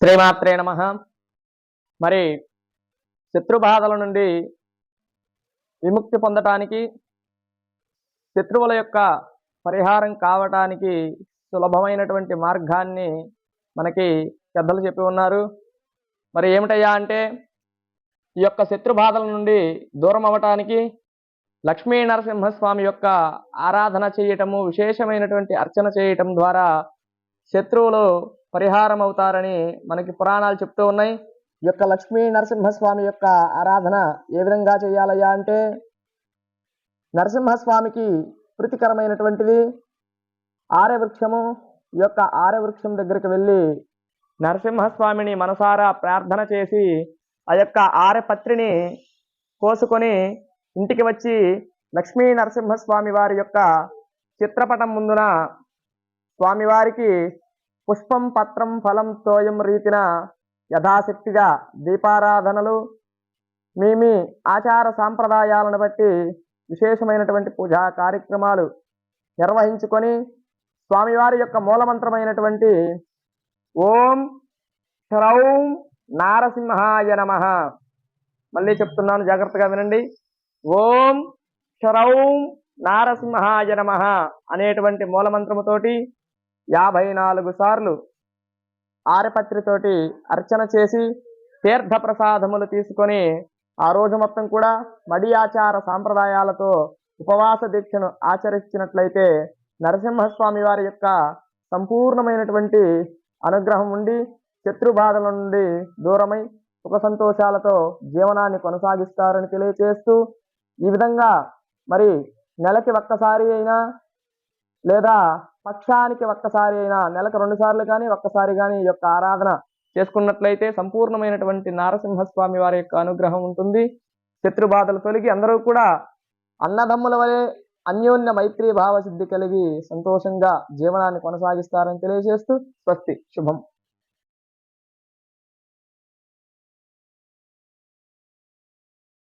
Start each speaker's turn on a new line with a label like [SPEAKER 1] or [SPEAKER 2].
[SPEAKER 1] శ్రీమాత్రే నమ. మరి శత్రుబాధల నుండి విముక్తి పొందటానికి శత్రువుల యొక్క పరిహారం కావటానికి సులభమైనటువంటి మార్గాన్ని మనకి పెద్దలు చెప్పి ఉన్నారు. మరి ఏమిటయ్యా అంటే ఈ యొక్క శత్రుబాధల నుండి దూరం అవ్వటానికి లక్ష్మీ నరసింహస్వామి యొక్క ఆరాధన చేయటము విశేషమైనటువంటి అర్చన చేయటం ద్వారా శత్రువులు పరిహారం అవుతారని మనకి పురాణాలు చెప్తూ ఉన్నాయి. ఈ యొక్క లక్ష్మీ నరసింహస్వామి యొక్క ఆరాధన ఏ విధంగా చేయాలయ్యా అంటే నరసింహస్వామికి ప్రీతికరమైనటువంటిది ఆర్యవృక్షము ఈ యొక్క ఆర్యవృక్షం దగ్గరికి వెళ్ళి నరసింహస్వామిని మనసారా ప్రార్థన చేసి ఆ యొక్క ఆరపత్రిని కోసుకొని ఇంటికి వచ్చి లక్ష్మీ నరసింహస్వామి వారి యొక్క చిత్రపటం ముందున స్వామివారికి పుష్పం పత్రం ఫలం తోయం రీతిన యథాశక్తిగా దీపారాధనలు మీ మీ ఆచార సాంప్రదాయాలను బట్టి విశేషమైనటువంటి పూజా కార్యక్రమాలు నిర్వహించుకొని స్వామివారి యొక్క మూలమంత్రమైనటువంటి ఓం హ్రౌం నారసింహాయ నమ. మళ్ళీ చెప్తున్నాను జాగ్రత్తగా వినండి. ఓం హ్రౌం నారసింహాయ నమ అనేటువంటి మూలమంత్రముతోటి యాభై నాలుగు సార్లు ఆరపత్రితోటి అర్చన చేసి తీర్థ ప్రసాదములు తీసుకొని ఆ రోజు మొత్తం కూడా మడి ఆచార సాంప్రదాయాలతో ఉపవాస దీక్షను ఆచరించినట్లయితే నరసింహస్వామి వారి యొక్క సంపూర్ణమైనటువంటి అనుగ్రహం ఉండి శత్రుబాధల నుండి దూరమై సుఖ సంతోషాలతో జీవనాన్ని కొనసాగిస్తారని తెలియచేస్తూ ఈ విధంగా మరి నెలకి ఒక్కసారి అయినా లేదా పక్షానికి ఒక్కసారి అయినా నెలకు రెండు సార్లు కానీ ఒక్కసారి కానీ ఈ యొక్క ఆరాధన చేసుకున్నట్లయితే సంపూర్ణమైనటువంటి నారసింహస్వామి వారి యొక్క అనుగ్రహం ఉంటుంది. శత్రు బాధలు తొలగి అందరూ కూడా అన్నదమ్ముల వలె అన్యోన్య మైత్రీ భావ సిద్ధి కలిగి సంతోషంగా జీవనాన్ని కొనసాగిస్తారని తెలియజేస్తూ స్వస్తి. శుభం.